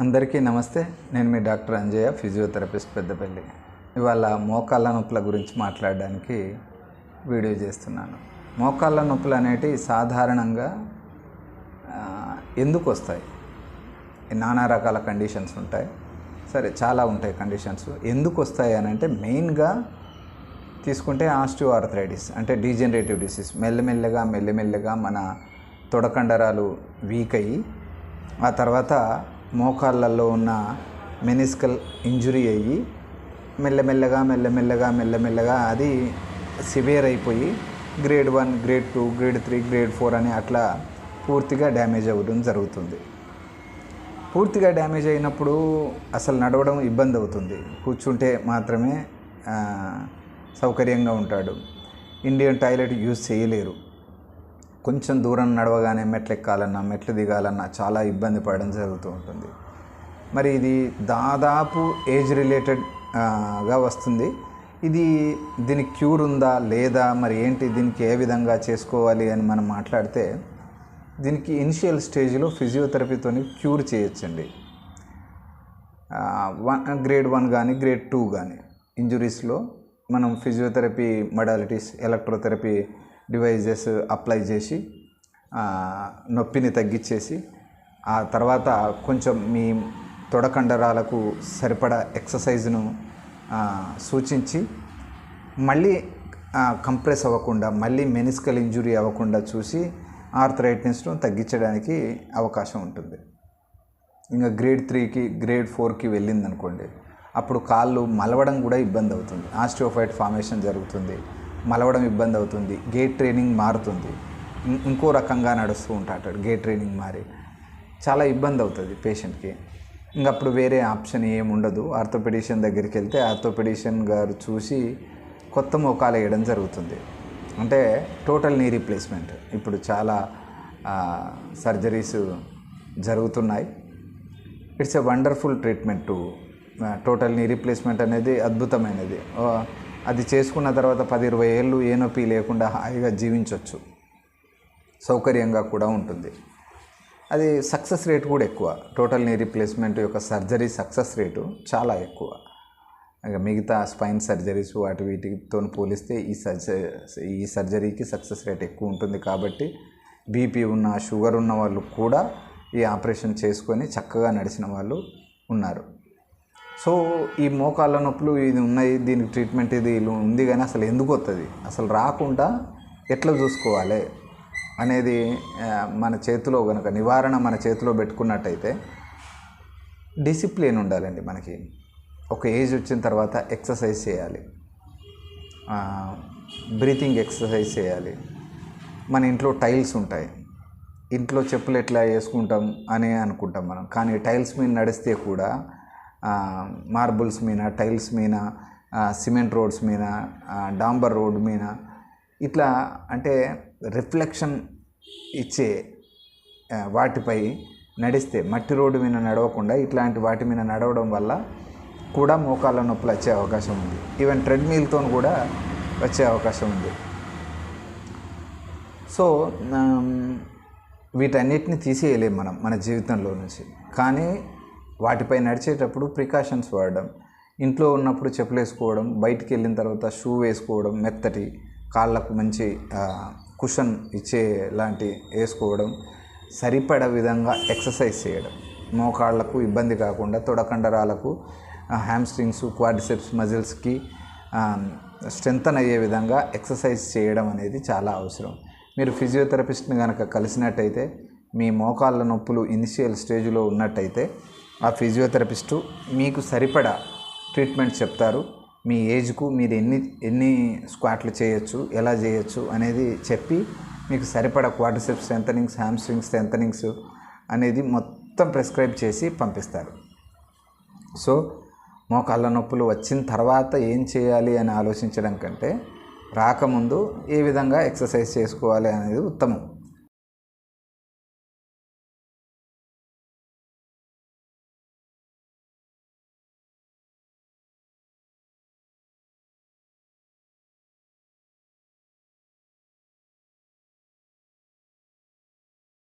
అందరికీ నమస్తే. నేను మీ డాక్టర్ అంజయ్య ఫిజియోథెరపిస్ట్ పెద్దపల్లి. ఇవాళ మోకాళ్ళ నొప్పుల గురించి మాట్లాడడానికి వీడియో చేస్తున్నాను. మోకాళ్ళ నొప్పులు అనేటివి సాధారణంగా ఎందుకు వస్తాయి? నానా రకాల కండిషన్స్ ఉంటాయి. సరే చాలా ఉంటాయి కండిషన్స్. ఎందుకు వస్తాయి అని అంటే మెయిన్గా తీసుకుంటే ఆస్టియో ఆర్థరైటిస్ అంటే డీజనరేటివ్ డిసీజ్. మెల్లమెల్లగా మెల్లమెల్లగా మన తొడకండరాలు వీక్ అయ్యి ఆ తర్వాత మోకాళ్ళల్లో ఉన్న మెనిస్కల్ ఇంజురీ అయ్యి మెల్లమెల్లగా మెల్లమెల్లగా మెల్లమెల్లగా అది సివియర్ అయిపోయి grade one grade two grade three grade four అని అట్లా పూర్తిగా డ్యామేజ్ అవ్వడం జరుగుతుంది. పూర్తిగా డ్యామేజ్ అయినప్పుడు అసలు నడవడం ఇబ్బంది అవుతుంది. కూర్చుంటే మాత్రమే సౌకర్యంగా ఉంటాడు. ఇండియన్ టాయిలెట్ యూజ్ చేయలేరు. కొంచెం దూరం నడవగానే మెట్లు ఎక్కాలన్నా మెట్లు దిగాలన్నా చాలా ఇబ్బంది పడడం జరుగుతూ ఉంటుంది. మరి ఇది దాదాపు ఏజ్ రిలేటెడ్గా వస్తుంది. ఇది దీనికి క్యూర్ ఉందా లేదా మరి ఏంటి దీనికి ఏ విధంగా చేసుకోవాలి అని మనం మాట్లాడితే దీనికి ఇనిషియల్ స్టేజ్లో ఫిజియోథెరపీతో క్యూర్ చేయొచ్చండి. వన్ గ్రేడ్ వన్ కానీ గ్రేడ్ టూ కానీ ఇంజురీస్లో మనం physiotherapy modalities electrotherapy devices apply చేసి నొప్పిని తగ్గించేసి ఆ తర్వాత కొంచెం మీ తొడకండరాలకు సరిపడా ఎక్సర్సైజ్ను సూచించి మళ్ళీ కంప్రెస్ అవ్వకుండా మళ్ళీ మెనిస్కల్ ఇంజురీ అవ్వకుండా చూసి ఆర్థరైటిస్ను తగ్గించడానికి అవకాశం ఉంటుంది. ఇంకా గ్రేడ్ త్రీకి గ్రేడ్ ఫోర్కి వెళ్ళింది అనుకోండి అప్పుడు కాళ్ళు మలవడం కూడా ఇబ్బంది అవుతుంది ఆస్టియోఫైట్ ఫార్మేషన్ జరుగుతుంది. మలవడం ఇబ్బంది అవుతుంది. గేట్ ట్రైనింగ్ మారుతుంది. ఇంకో రకంగా నడుస్తూ ఉంటాడు గేట్ ట్రైనింగ్ మారి చాలా ఇబ్బంది అవుతుంది పేషెంట్కి ఇంకప్పుడు వేరే ఆప్షన్ ఏముండదు ఆర్థోపెడిషియన్ దగ్గరికి వెళ్తే ఆర్థోపెడిషియన్ గారు చూసి కొత్త మోకాలు వేయడం జరుగుతుంది. అంటే టోటల్ నీ రీప్లేస్మెంట్ ఇప్పుడు చాలా సర్జరీస్ జరుగుతున్నాయి. It's a wonderful treatment to total knee replacement అనేది అద్భుతమైనది. అది చేసుకున్న తర్వాత పది ఇరవై ఏళ్ళు ఏ నొప్పి లేకుండా హాయిగా జీవించవచ్చు సౌకర్యంగా కూడా ఉంటుంది. అది సక్సెస్ రేట్ కూడా ఎక్కువ. టోటల్ నీ రీప్లేస్మెంట్ యొక్క సర్జరీ సక్సెస్ రేటు చాలా ఎక్కువ. ఇక మిగతా స్పైన్ సర్జరీస్ వాటి వీటితో పోలిస్తే ఈ సర్జరీ ఈ సర్జరీకి సక్సెస్ రేట్ ఎక్కువ ఉంటుంది కాబట్టి బీపీ ఉన్న షుగర్ ఉన్న వాళ్ళు కూడా ఈ ఆపరేషన్ చేసుకొని చక్కగా నడిచిన వాళ్ళు ఉన్నారు. సో ఈ మోకాళ్ళ నొప్పులు ఇది ఉన్నాయి దీనికి ట్రీట్మెంట్ ఇది ఉంది కానీ అసలు ఎందుకు వస్తుంది అసలు రాకుండా ఎట్లా చూసుకోవాలి అనేది మన చేతిలో కనుక నివారణ మన చేతిలో పెట్టుకున్నట్టయితే డిసిప్లిన్ ఉండాలండి మనకి. ఒక ఏజ్ వచ్చిన తర్వాత ఎక్సర్సైజ్ చేయాలి. బ్రీతింగ్ ఎక్సర్సైజ్ చేయాలి. మన ఇంట్లో టైల్స్ ఉంటాయి. ఇంట్లో చెప్పులు ఎట్లా వేసుకుంటాం అని అనుకుంటాం మనం. కానీ టైల్స్ మీద నడిస్తే కూడా మార్బుల్స్ మీద టైల్స్ మీద సిమెంట్ రోడ్స్ మీద డాంబర్ రోడ్ మీద ఇట్లా అంటే రిఫ్లెక్షన్ ఇచ్చే వాటిపై నడిస్తే మట్టి రోడ్డు మీద నడవకుండా ఇట్లాంటి వాటి మీద నడవడం వల్ల కూడా మోకాళ్ళ నొప్పులు వచ్చే అవకాశం ఉంది. ఈవెన్ ట్రెడ్మిల్తో కూడా వచ్చే అవకాశం ఉంది. సో వీటన్నిటిని తీసేయలేము మనం మన జీవితంలో నుంచి. కానీ వాటిపై నడిచేటప్పుడు ప్రికాషన్స్ వాడడం ఇంట్లో ఉన్నప్పుడు చెప్పులు వేసుకోవడం బయటికి వెళ్ళిన తర్వాత షూ వేసుకోవడం మెత్తటి కాళ్ళకు మంచి కుషన్ ఇచ్చే లాంటి వేసుకోవడం సరిపడ విధంగా ఎక్సర్సైజ్ చేయడం. మోకాళ్ళకు ఇబ్బంది కాకుండా తొడకండరాలకు హ్యామ్స్ట్రింగ్స్ క్వాడ్రిసెప్స్ మజిల్స్కి స్ట్రెంగ్తన్ అయ్యే విధంగా ఎక్సర్సైజ్ చేయడం అనేది చాలా అవసరం. మీరు ఫిజియోథెరపిస్ట్ని కనుక కలిసినట్టయితే మీ మోకాళ్ళ నొప్పులు ఇనిషియల్ స్టేజ్లో ఉన్నట్టయితే ఆ ఫిజియోథెరపిస్టు మీకు సరిపడా ట్రీట్మెంట్ చెప్తారు. మీ ఏజ్కు మీరు ఎన్ని ఎన్ని స్క్వాట్లు చేయొచ్చు ఎలా చేయొచ్చు అనేది చెప్పి మీకు సరిపడా క్వాడ్రిసెప్స్ స్ట్రెంథనింగ్స్ హ్యామ్స్ట్రింగ్ స్ట్రెంథనింగ్స్ అనేది మొత్తం ప్రిస్క్రైబ్ చేసి పంపిస్తారు. సో మోకాళ్ళ నొప్పులు వచ్చిన తర్వాత ఏం చేయాలి అని ఆలోచించడం కంటే రాకముందు ఏ విధంగా ఎక్సర్సైజ్ చేసుకోవాలి అనేది ఉత్తమం.